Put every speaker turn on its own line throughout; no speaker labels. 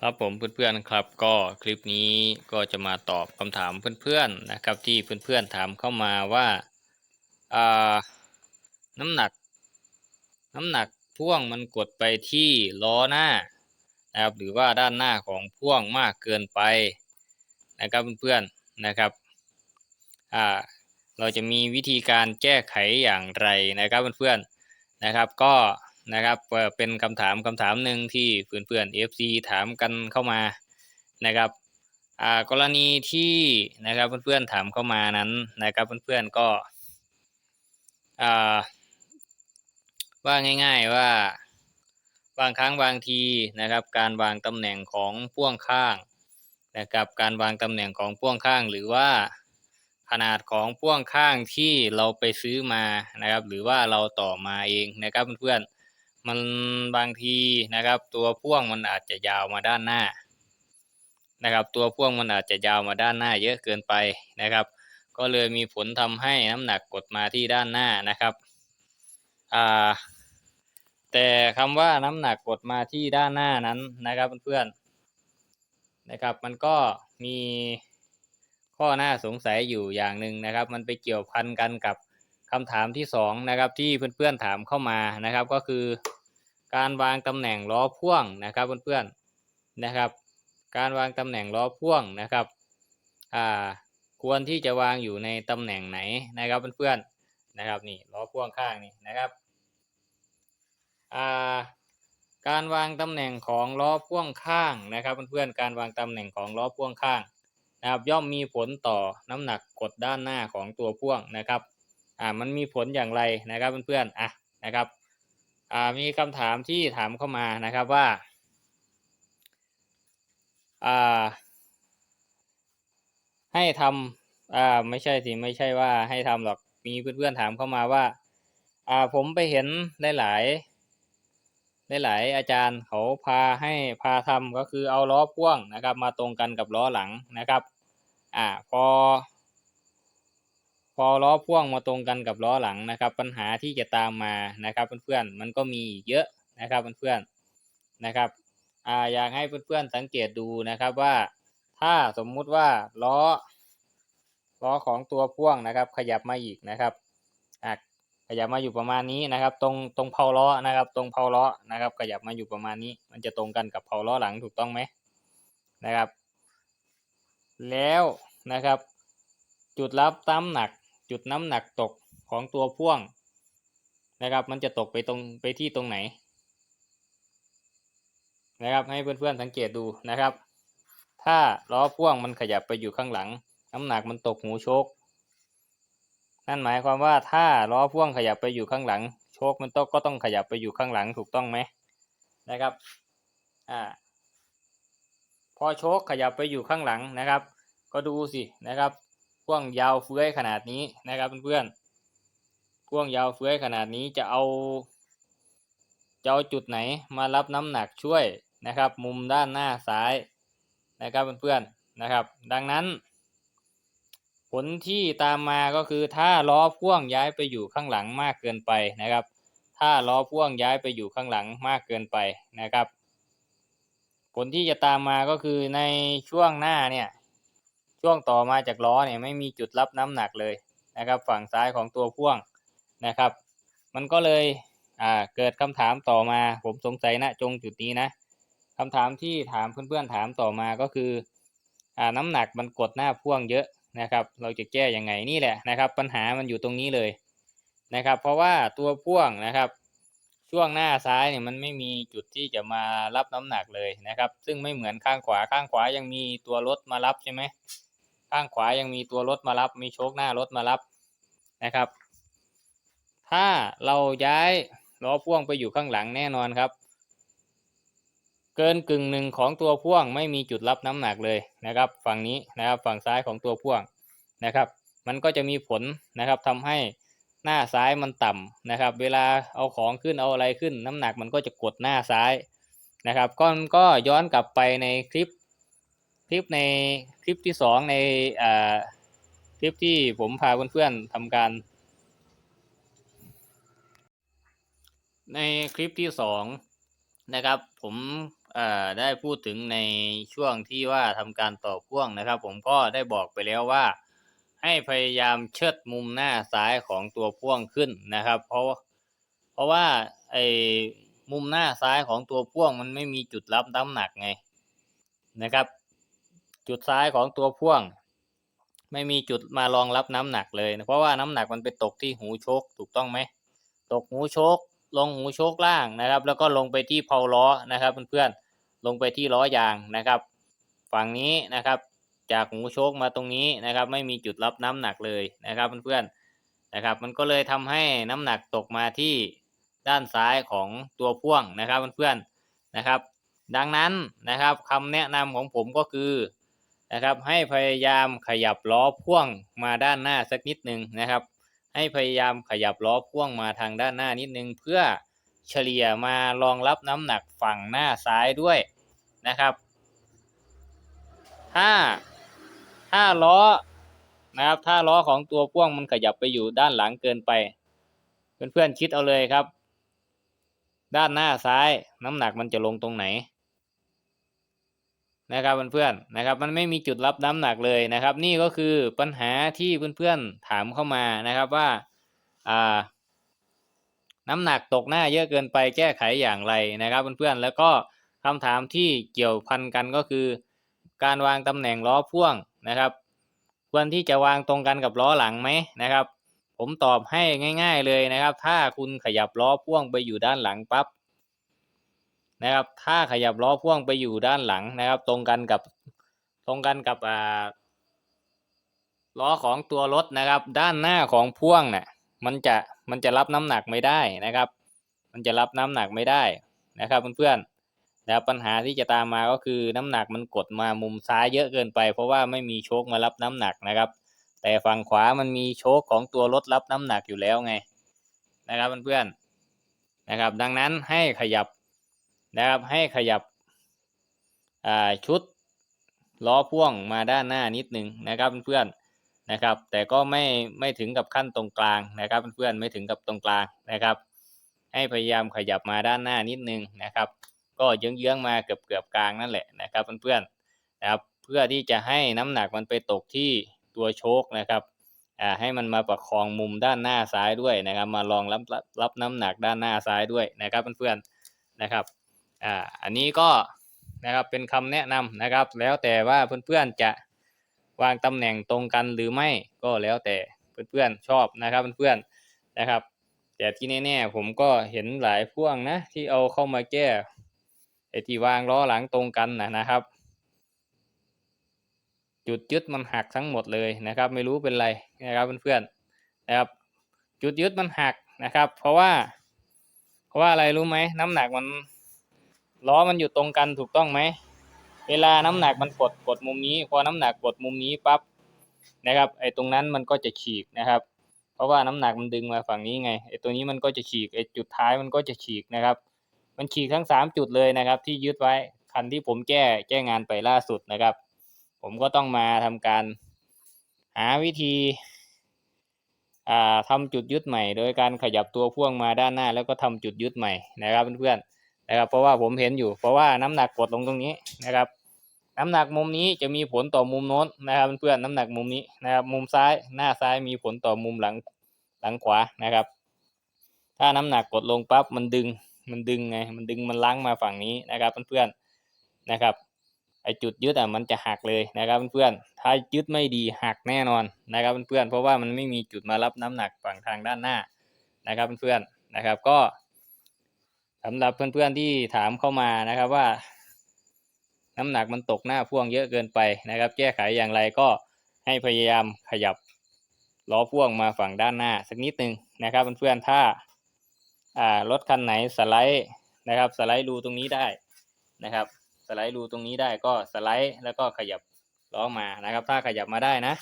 ครับผมเพื่อนๆครับก็คลิปนี้ก็จะมาตอบคำถามเพื่อนๆนะครับที่เพื่อนๆถามเข้ามาว่าอ่าน้ำหนัก น้ำหนักพ่วงมันกดไปที่ล้อหน้านะครับหรือว่าด้านหน้าของพ่วงมากเกินไปนะครับเพื่อนๆนะครับอ่าเราจะมีวิธีการแก้ไขอย่างไรนะครับเพื่อนๆนะครับ ก็ นะครับเป็นคำถามคำถามหนึ่งที่เพื่อนๆ FC ถามกันเข้ามานะครับอ่ากรณีที่นะครับเพื่อนๆถามเข้ามานั้นนะครับเพื่อนๆก็อ่าว่าง่าย ๆว่าบางครั้งบางทีนะครับ การวางตำแหน่งของพ่วงข้างนะครับการวางตำแหน่งของพ่วงข้างหรือว่าขนาดของพ่วงข้างที่เราไปซื้อมานะครับ หรือว่าเราต่อมาเองนะครับเพื่อนๆ มันบางทีนะครับ ตัวพ่วงมันอาจจะยาวมาด้านหน้า นะครับ ตัวพ่วงมันอาจจะยาวมาด้านหน้า เยอะเกินไปนะครับ ก็เลยมีผลทำให้น้ำหนักกดมาที่ด้านหน้านะครับอ่าแต่คำว่าน้ำหนักกดมาที่ด้านหน้านั้นนะครับเพื่อนๆนะครับ มันก็มีข้อหน่าสงสัยอยู่อย่างหนึ่งนะครับ มันไปเกี่ยวพันกันกับคำถามที่สองนะครับที่เพื่อนๆถามเข้ามานะครับก็คือ การวางตำแหน่งล้อพ่วงนะครับเพื่อนๆนะครับ การวางตำแหน่งล้อพ่วงนะครับอ่าควรที่จะวางอยู่ในตำแหน่งไหนนะครับเพื่อนๆนะครับนี่ล้อพ่วงข้างนี่นะครับอ่าการวางตำแหน่งของล้อพ่วงข้างนะครับเพื่อนๆการวางตำแหน่งของล้อพ่วงข้างนะครับย่อมมีผลต่อน้ำหนักกดด้านหน้าของตัวพ่วงนะครับอ่ามันมีผลอย่างไรนะครับเพื่อนๆอะนะครับ อ่ามีคำถามที่ถามเข้ามานะครับว่าอ่าให้ทำอ่าไม่ใช่สิไม่ใช่ว่าให้ทำหรอกมีเพื่อนๆถามเข้ามาว่าอ่าผมไปเห็นหลายๆหลายๆอาจารย์เขาพาให้พาทำก็คือเอาล้อพ่วงนะครับ มาตรงกันกับล้อหลังนะครับ อ่าพอ พอล้อพ่วงมาตรงกันกับล้อหลังนะครับ ปัญหาที่จะตามมานะครับเพื่อนๆมันก็มีเยอะนะครับเพื่อนๆนะครับอ่าอยากให้เพื่อนๆสังเกตดูนะครับว่า ถ้าสมมุติว่าล้อล้อของตัวพ่วงนะครับ ขยับมาอีกนะครับอะขยับมาอยู่ประมาณนี้นะครับ ตรงตรงเพาล้อนะครับ ตรงเพาล้อนะครับ ขยับมาอยู่ประมาณนี้ มันจะตรงกันกับเพาล้อหลังถูกต้องไหมนะครับ แล้วนะครับ จุดรับน้ำหนัก จุดน้ำหนักตกของตัวพ่วงนะครับ มันจะตกไปตรงไปที่ตรงไหน นะครับ ให้เพื่อนๆสังเกตดูนะครับ ถ้าล้อพ่วงมันขยับไปอยู่ข้างหลัง น้ำหนักมันตกหูโชคนั่นหมายความว่าถ้าล้อพ่วงขยับไปอยู่ข้างหลัง โชคมันต้องก็ต้องขยับไปอยู่ข้างหลังถูกต้องไหมนะครับอ่าพอโชคขยับไปอยู่ข้างหลังนะครับ ก็ดูสินะครับ พ่วงยาวเฟื้อยขนาดนี้นะครับเพื่อนๆพ่วงยาวเฟื้อยขนาดนี้จะเอาจะเอาจุดไหนมารับน้ำหนักช่วยนะครับ มุมด้านหน้าซ้ายนะครับเพื่อนๆนะครับ ดังนั้น ผลที่ตามมาก็คือถ้าล้อพ่วงย้ายไปอยู่ข้างหลังมากเกินไปนะครับ ถ้าล้อพ่วงย้ายไปอยู่ข้างหลังมากเกินไปนะครับ ผลที่จะตามมาก็คือในช่วงหน้าเนี่ย ช่วงต่อมาจากล้อเนี่ยไม่มีจุดรับน้ำหนักเลยนะครับ ฝั่งซ้ายของตัวพ่วงนะครับ มันก็เลยเกิดคำถามต่อมา ผมสงสัยณจงจุดนี้นะคำถามที่ถามเพื่อนๆถามต่อมาก็คืออน้ำหนักมันกดหน้าพ่วงเยอะนะครับ เราจะแก้ยังไงนี่แหละนะครับ ปัญหามันอยู่ตรงนี้เลยนะครับ เพราะว่าตัวพ่วงนะครับ ช่วงหน้าซ้ายเนี่ยมันไม่มีจุดที่จะมารับน้ำหนักเลยนะครับ ซึ่งไม่เหมือนข้างขวาข้างขวายังมีตัวรถมารับใช่ไหม ข้างขวายังมีตัวรถมารับ มีโชคหน้ารถมารับนะครับ ถ้าเราย้ายล้อพ่วงไปอยู่ข้างหลังแน่นอนครับ เกินกึ่งหนึ่งของตัวพ่วงไม่มีจุดรับน้ำหนักเลยนะครับ ฝั่งนี้นะครับฝั่งซ้ายของตัวพ่วงนะครับ มันก็จะมีผลนะครับทำให้หน้าซ้ายมันต่ำนะครับ เวลาเอาของขึ้นเอาอะไรขึ้น น้ำหนักมันก็จะกดหน้าซ้ายนะครับก็ก็ย้อนกลับไปในคลิป คลิปในคลิปที่สองในคลิปที่ผมพาเพื่อนๆทำการ ในคลิปที่สองนะครับ ผมได้พูดถึงในช่วงที่ว่าทำการต่อพ่วงนะครับ ผมก็ได้บอกไปแล้วว่า ให้พยายามเชิดมุมหน้าซ้ายของตัวพ่วงขึ้นนะครับ เพราะเพราะว่าไอ้มุมหน้าซ้ายของตัวพ่วงมันไม่มีจุดรับน้ำหนักไงนะครับ จุดซ้ายของตัวพ่วง ไม่มีจุดมารองรับน้ำหนักเลยนะเพราะว่าน้ำหนักมันไปตกที่หูชคถูกต้องไหมตกหูชคลงหูชคล่างนะครับ แล้วก็ลงไปที่เพาล้อนะครับเพื่อนๆลงไปที่ล้อยางนะครับ ฝั่งนี้นะครับจากหูโชคมาตรงนี้นะครับ ไม่มีจุดรับน้ำหนักเลยนะครับเพื่อนๆนะครับ มันก็เลยทำให้น้ำหนักตกมาที่ด้านซ้ายของตัวพ่วงนะครับเพื่อนๆนะครับ ดังนั้นนะครับคำแนะนำของผมก็คือ นะครับให้พยายามขยับล้อพ่วงมาด้านหน้าสักนิดหนึ่งนะครับ ให้พยายามขยับล้อพ่วงมาทางด้านหน้านิดนึง เพื่อเฉลี่ยมารองรับน้ำหนักฝั่งหน้าซ้ายด้วยนะครับ ถ้าถ้าล้อนะครับถ้าล้อของตัวพ่วงมันขยับไปอยู่ด้านหลังเกินไป เพื่อนๆคิดเอาเลยครับ ด้านหน้าซ้ายน้ำหนักมันจะลงตรงไหน นะครับเพื่อนๆนะครับ มันไม่มีจุดรับน้ำหนักเลยนะครับ นี่ก็คือปัญหาที่เพื่อนๆถามเข้ามานะครับว่าอ่าน้ำหนักตกหน้าเยอะเกินไปแก้ไขอย่างไรนะครับเพื่อนๆแล้วก็คำถามที่เกี่ยวพันกันก็คือ การวางตำแหน่งล้อพ่วงนะครับ ควรที่จะวางตรงกันกับล้อหลังไหมนะครับ ผมตอบให้ง่าย ๆเลยนะครับ ถ้าคุณขยับล้อพ่วงไปอยู่ด้านหลังปั๊บ นะครับ ถ้าขยับล้อพ่วงไปอยู่ด้านหลังนะครับ ตรงกันกับตรงกันกับอ่าล้อของตัวรถนะครับ ด้านหน้าของพ่วงเนี่ยมันจะมันจะรับน้ำหนักไม่ได้นะครับ มันจะรับน้ำหนักไม่ได้นะครับเพื่อนๆแล้วปัญหาที่จะตามมาก็คือน้ำหนักมันกดมามุมซ้ายเยอะเกินไป เพราะว่าไม่มีโชคมารับน้ำหนักนะครับ แต่ฝั่งขวามันมีโชคของตัวรถรับน้ำหนักอยู่แล้วไงนะครับเพื่อนๆนะครับ ดังนั้นให้ขยับ นะครับให้ขยับชุดล้อพ่วงมาด้านหน้านิดนึงนะครับเพื่อนๆนะครับ แต่ก็ไม่ไม่ถึงกับขั้นตรงกลางนะครับเพื่อนๆไม่ถึงกับตรงกลางนะครับ ให้พยายามขยับมาด้านหน้านิดนึงนะครับ ก็เยื้องๆมาเกือบเกือบกลางนั่นแหละนะครับเพื่อนๆนะครับเพื่อที่จะให้น้ำหนักมันไปตกที่ตัวโชคนะครับอ่าให้มันมาประคองมุมด้านหน้าซ้ายด้วยนะครับ มารองรับรับน้ำหนักด้านหน้าซ้ายด้วยนะครับเพื่อนๆนะครับ อ่าอันนี้ก็นะครับเป็นคำแนะนำนะครับ แล้วแต่ว่าเพื่อนๆจะวางตำแหน่งตรงกันหรือไม่ก็แล้วแต่เพื่อนๆชอบนะครับเพื่อนๆนะครับ แต่ที่แน่ๆผมก็เห็นหลายพ่วงนะที่เอาเข้ามาแก้ไอที่วางล้อหลังตรงกันนะนะครับ จุดยึดมันหักทั้งหมดเลยนะครับ ไม่รู้เป็นไรนะครับเพื่อนๆนะครับ จุดยึดมันหักนะครับ เพราะว่า เพราะว่าอะไรรู้ไหมน้ำหนักมัน ล้อมันอยู่ตรงกันถูกต้องไหม เวลาน้ำหนักมันกดกดมุมนี้ พอน้ำหนักกดมุมนี้ปั๊บนะครับ ไอ้ตรงนั้นมันก็จะฉีกนะครับ เพราะว่าน้ำหนักมันดึงมาฝั่งนี้ไง ไอ้ตัวนี้มันก็จะฉีก ไอ้จุดท้ายมันก็จะฉีกนะครับ มันฉีกทั้งสามจุดเลยนะครับ ที่ยึดไว้ คันที่ผมแก้แก้งานไปล่าสุดนะครับ ผมก็ต้องมาทำการหาวิธีอ่าทำจุดยึดใหม่ โดยการขยับตัวพ่วงมาด้านหน้า แล้วก็ทำจุดยึดใหม่นะครับเพื่อนๆ นะครับเพราะว่าผมเห็นอยู่ เพราะว่าน้ำหนักกดลงตรงนี้นะครับ น้ำหนักมุมนี้จะมีผลต่อมุมโน้นนะครับเพื่อนๆน้ำหนักมุมนี้นะครับ มุมซ้ายหน้าซ้ายมีผลต่อมุมหลังหลังขวานะครับ ถ้าน้ำหนักกดลงปั๊บมันดึงมันดึงไงมันดึงมันล้างมาฝั่งนี้นะครับเพื่อนๆนะครับไอจุดยึดอะมันจะหักเลยนะครับเพื่อนๆ ถ้ายึดไม่ดีหักแน่นอนนะครับเพื่อนๆ เพราะว่ามันไม่มีจุดมารับน้ำหนักฝั่งทางด้านหน้านะครับเพื่อนๆ นะครับก็ สำหรับเพื่อนๆที่ถามเข้ามานะครับว่า น้ำหนักมันตกหน้าพ่วงเยอะเกินไปนะครับ แก้ไขอย่างไรก็ให้พยายามขยับล้อพ่วงมาฝั่งด้านหน้าสักนิดหนึ่งนะครับเพื่อนๆถ้าอ่ารถคันไหนสไลด์นะครับ สไลด์รูตรงนี้ได้นะครับ สไลด์รูตรงนี้ได้ก็สไลด์แล้วก็ขยับล้อมานะครับ ถ้าขยับมาได้นะ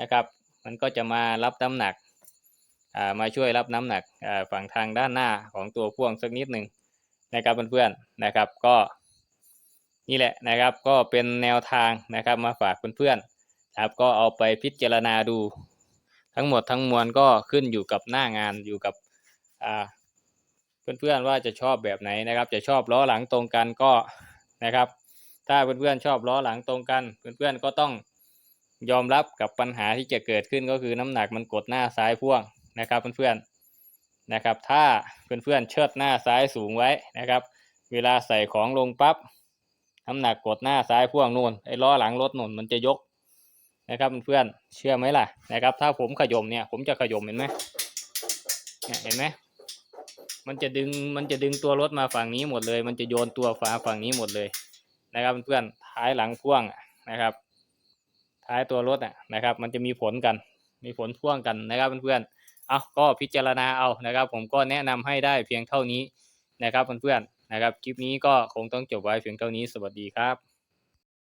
นะครับ มันก็จะมารับน้ำหนัก มาช่วยรับน้ำหนักฝั่งทางด้านหน้าของตัวพ่วงสักนิดหนึ่งนะครับเพื่อนๆนะครับก็นี่แหละนะครับก็เป็นแนวทางนะครับมาฝากเพื่อนๆครับก็เอาไปพิจารณาดู ทั้งหมดทั้งมวลก็ขึ้นอยู่กับหน้างานอยู่กับอ่าเพื่อนๆว่าจะชอบแบบไหนนะครับ จะชอบล้อหลังตรงกันก็นะครับ ถ้าเพื่อนๆชอบล้อหลังตรงกัน เพื่อนๆก็ต้องยอมรับกับปัญหาที่จะเกิดขึ้นก็คือน้ำหนักมันกดหน้าซ้ายพ่วง นะครับเพื่อนๆนะครับถ้าเพื่อนๆเชิดหน้าซ้ายสูงไว้นะครับ เวลาใส่ของลงปั๊บน้ำหนักกดหน้าซ้ายพ่วงนู่นไอ้ล้อหลังรถนู่นมันจะยกนะครับเพื่อนๆเชื่อไหมล่ะนะครับ ถ้าผมขยมเนี่ยผมจะขยมเห็นไหมเนี่ยเห็นไหมมันจะดึงมันจะดึงตัวรถมาฝั่งนี้หมดเลย มันจะโยนตัวฝาฝั่งนี้หมดเลยนะครับเพื่อนๆท้ายหลังพ่วงนะครับ ท้ายตัวรถนะครับ มันจะมีผลกัน มีผลพ่วงกันนะครับเพื่อน เอาก็พิจารณาเอานะครับ ผมก็แนะนำให้ได้เพียงเท่านี้นะครับเพื่อนๆนะครับ คลิปนี้ก็คงต้องจบไว้เพียงเท่านี้สวัสดีครับ